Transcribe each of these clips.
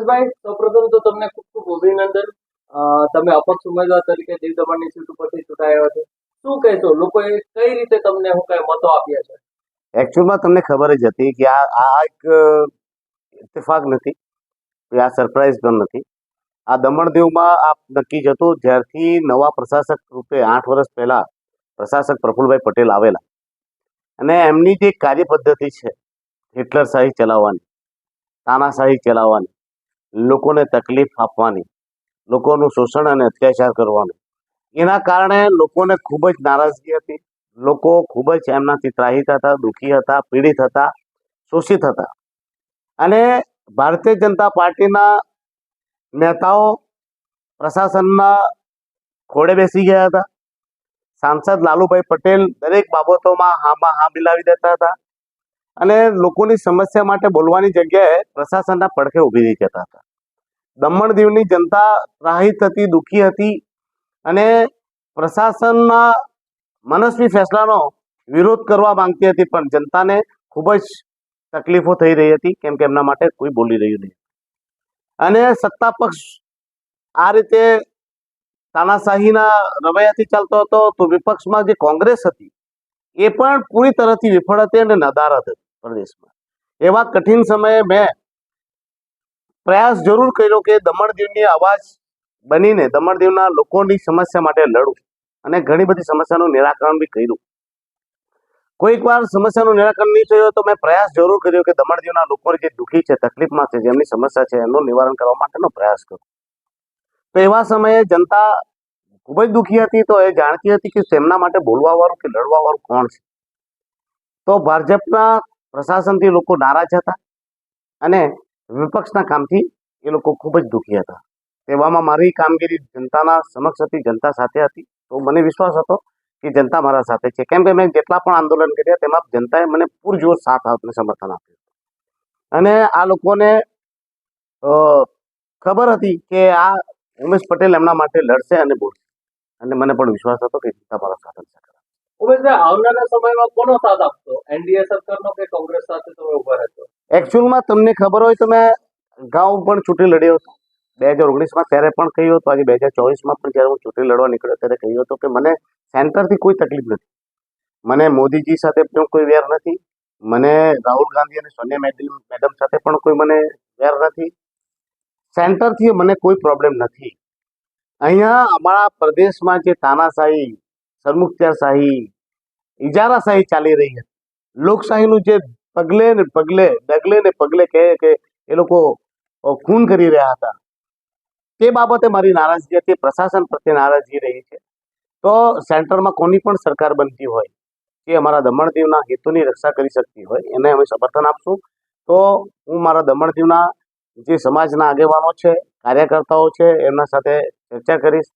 ઉમેશભાઈ સૌપ્રથમ તો તમને ખૂબ ખૂબ અભિનંદન. તમે અપક્ષ ઉમેદવાર તરીકે દીવ દમણની સીટ ઉપરથી ચૂંટાયા છો. શું કહેશો, લોકોએ કઈ રીતે તમને, હું કઈ મતો આપ્યા છે? એકચ્યુઅલમાં તમને ખબર જ હતી કે આ આ એક ઇત્તેફાક નથી. આ સરપ્રાઇઝ પણ નથી. આ દમણ દીવમાં આ નક્કી જ હતું જ્યારથી નવા પ્રશાસક રૂપે આઠ વર્ષ પહેલા પ્રશાસક પ્રફુલભાઈ પટેલ આવેલા. અને એમની જે કાર્ય પદ્ધતિ છે, હિટલરશાહી ચલાવવાની, તાનાશાહી ચલાવવાની લોકોને તકલીફ આપવાની, લોકોનું શોષણ અને અત્યાચાર કરવાનું. એના કારણે લોકોને ખૂબ જ નારાજગી હતી. લોકો ખૂબ જ એમનાથી ત્રાહિત હતા, દુઃખી હતા, પીડિત હતા, શોષિત હતા. અને ભારતીય જનતા પાર્ટીના નેતાઓ પ્રશાસનના ખોડે બેસી ગયા હતા. સાંસદ લાલુભાઈ પટેલ દરેક બાબતોમાં હામાં હા મિલાવી દેતા હતા. અને લોકોની સમસ્યા માટે બોલવાની જગ્યાએ પ્રશાસનના પડખે ઊભી રહી જતા હતા. દમણ દીવની જનતા ત્રાહિત હતી, દુઃખી હતી અને પ્રશાસનના મનસ્વી ફેસલાનો વિરોધ કરવા માંગતી હતી, પણ જનતાને ખૂબ જ તકલીફો થઈ રહી હતી, કેમ કે એમના માટે કોઈ બોલી રહ્યું નહીં. અને સત્તા પક્ષ આ રીતે તાનાશાહીના રવૈયાથી ચાલતો હતો, તો વિપક્ષમાં જે કોંગ્રેસ હતી, એ પણ પૂરી તરહથી વિફળ હતી અને નદારત હતી. પ્રદેશમાં. એવા કઠિન સમયે મેં પ્રયાસ જરૂર કર્યો કે દમણ દીવની અવાજ બનીને દમણ દીવના લોકોની સમસ્યા માટે લડું અને ઘણી બધી સમસ્યાનું નિરાકરણ બી કર્યું. કોઈક વાર સમસ્યાનું નિરાકરણ નહીં થયું તો મેં પ્રયાસ જરૂર કર્યો કે દમણ દીવના લોકો જે દુઃખી છે, તકલીફમાં છે, જેમની સમસ્યા છે, એનું નિવારણ કરવા માટેનો પ્રયાસ કર્યો તો એવા સમયે જનતા ખૂબ જ દુઃખી હતી તો એ જાણતી હતી કે તેમના માટે બોલવા વાળું કે લડવા વાળું કોણ છે? તો ભાજપના પ્રશાસનથી લોકો નારાજ હતા અને વિપક્ષના કામથી એ લોકો ખૂબ જ દુઃખી હતા. તેવામાં મારી કામગીરી જનતાના સમક્ષ હતી, જનતા સાથે હતી. તો મને વિશ્વાસ હતો કે જનતા મારા સાથે છે. કેમ કે મેં જેટલા પણ આંદોલન કર્યા તેમાં જનતાએ મને પૂરજોર સાથ આપને સમર્થન આપ્યું અને આ લોકોને ખબર હતી કે આ ઉમેશ પટેલ એમના માટે લડશે અને બોલશે. અને મને પણ વિશ્વાસ હતો કે જનતા મારા સાથે ઉમેશભાઈ આવનારા સમયમાં કોનો એકચ્યુઅલમાં તમને ખબર હોય તો મેં અગાઉ પણ ચૂંટણી લડ્યો હતો. બે હજાર ઓગણીસમાં ત્યારે પણ કહ્યું હતું, આજે બે હજાર ચોવીસમાં પણ જ્યારે હું ચૂંટણી લડવા નીકળ્યો ત્યારે કહ્યું હતું કે મને સેન્ટરથી કોઈ તકલીફ નથી. મને મોદીજી સાથે પણ કોઈ વેર નથી. મને રાહુલ ગાંધી અને સોનિયા મેડમ સાથે પણ કોઈ મને વેર નથી. સેન્ટરથી મને કોઈ પ્રોબ્લેમ નથી. અહીંયા અમારા પ્રદેશમાં જે તાનાશાહી સરમુખત્યારશાહી ઇજારાશાહી ચાલી રહી હતી. લોકશાહીનું જે પગલે ને પગલે, ડગલે ને પગલે કહે કે એ લોકો ખૂન કરી રહ્યા હતા. તે બાબતે મારી નારાજગી હતી, પ્રશાસન પ્રત્યે નારાજગી રહી છે. તો સેન્ટરમાં કોની પણ સરકાર બનતી હોય એ અમારા દમણ દીવના હિતોની રક્ષા કરી શકતી હોય, એને અમે સમર્થન આપશું. તો હું મારા દમણ દીવના જે સમાજના આગેવાનો છે, કાર્યકર્તાઓ છે, એમના સાથે ચર્ચા કરીશ,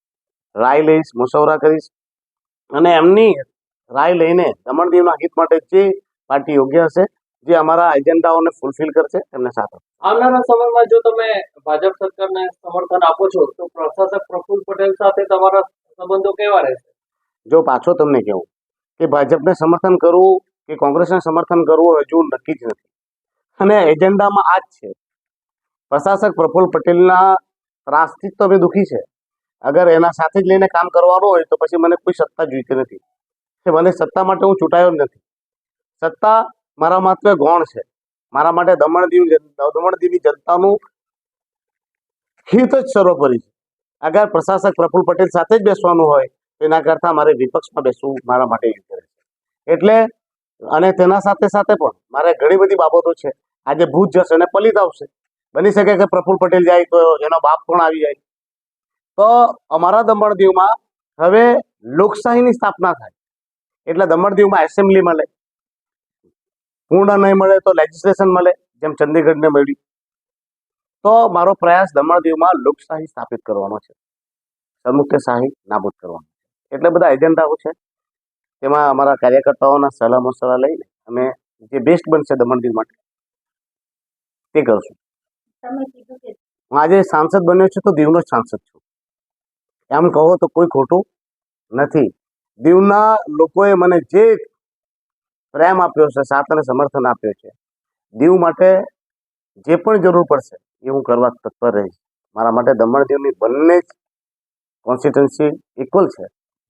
રાય લઈશ મુશવરા કરીશ. અને એમની રાય લઈને દમણ દીવના હિત માટે જે પાર્ટી યોગ્ય હશે જે અમારા એજન્ડાઓને ફૂલફિલ કરશે એમને સાથે આવનારા સમયમાં જો તમે ભાજપ સરકારને સમર્થન આપો છો તો પ્રશાસક પ્રફુલ પટેલ સાથે તમારા સંબંધો કેવા રહેશે? જો પાછો તમને કહું કે ભાજપને સમર્થન કરવું કે કોંગ્રેસને સમર્થન કરવું હજુ નક્કી જ નથી. અને એજન્ડામાં આ જ છે. પ્રશાસક પ્રફુલ્લ પટેલના ત્રાસથી જ તો અમે દુઃખી છે. અગર એના સાથે જ લઈને કામ કરવાનું હોય તો પછી મને કોઈ સત્તા જોઈતી નથી. કે મને સત્તા માટે હું ચૂંટાયો જ નથી. સત્તા મારા માત્ર ગૌણ છે. મારા માટે દમણ દીવ દમણ દીવની જનતાનું હિત જ સર્વોપરી છે. અગર પ્રશાસક પ્રફુલ પટેલ સાથે જ બેસવાનું હોય એના કરતાં મારે વિપક્ષમાં બેસવું મારા માટે યોગ્ય રહેશે. એટલે અને તેના સાથે સાથે પણ મારે ઘણી બધી બાબતો છે. આજે ભૂત જશે અને પલિત આવશે. બની શકે કે પ્રફુલ પટેલ જાય તો એનો બાપ પણ આવી જાય. તો અમારા દમણ દીવમાં હવે લોકશાહીની સ્થાપના થાય. એટલે દમણ દીવમાં એસેમ્બલી મળે. પૂર્ણ નહીં મળે તો લેજિસ્લેશન મળે જેમ ચંદીગઢને મળ્યું. તો મારો પ્રયાસ દમણ દીવમાં લોકશાહી સ્થાપિત કરવાનો છે. સરમુખત્યારશાહી નાબૂદ કરવાનો છે. એટલે બધા એજન્ડાઓ છે. તેમાં અમારા કાર્યકર્તાઓના સલાહ મસલા લઈને અમે જે બેસ્ટ બનશે દમણ દીવ માટે તે કરશું. હું આજે સાંસદ બન્યો છું તો દીવનો જ સાંસદ છું. એમ કહો તો કોઈ ખોટું નથી. દીવના લોકોએ મને જે પ્રેમ આપ્યો છે સાથ અને સમર્થન આપ્યો છે, દીવ માટે જે પણ જરૂર પડશે એ હું કરવા તત્પર રહીશ. મારા માટે દમણ દીવની બંને જ કોન્સ્ટિટ્યુન્સી ઇક્વલ છે.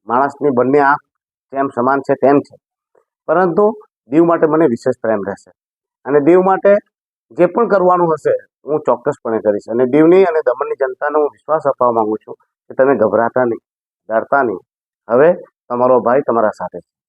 માણસની બંને આંખ જેમ સમાન છે તેમ છે. પરંતુ દીવ માટે મને વિશેષ પ્રેમ રહેશે. અને દીવ માટે જે પણ કરવાનું હશે હું ચોક્કસપણે કરીશ. અને દીવની અને દમણની જનતાને હું વિશ્વાસ અપાવવા માંગુ છું કે તમે ગભરાતા નહીં ડરતા નહીં. હવે તમારો ભાઈ તમારા સાથે છે.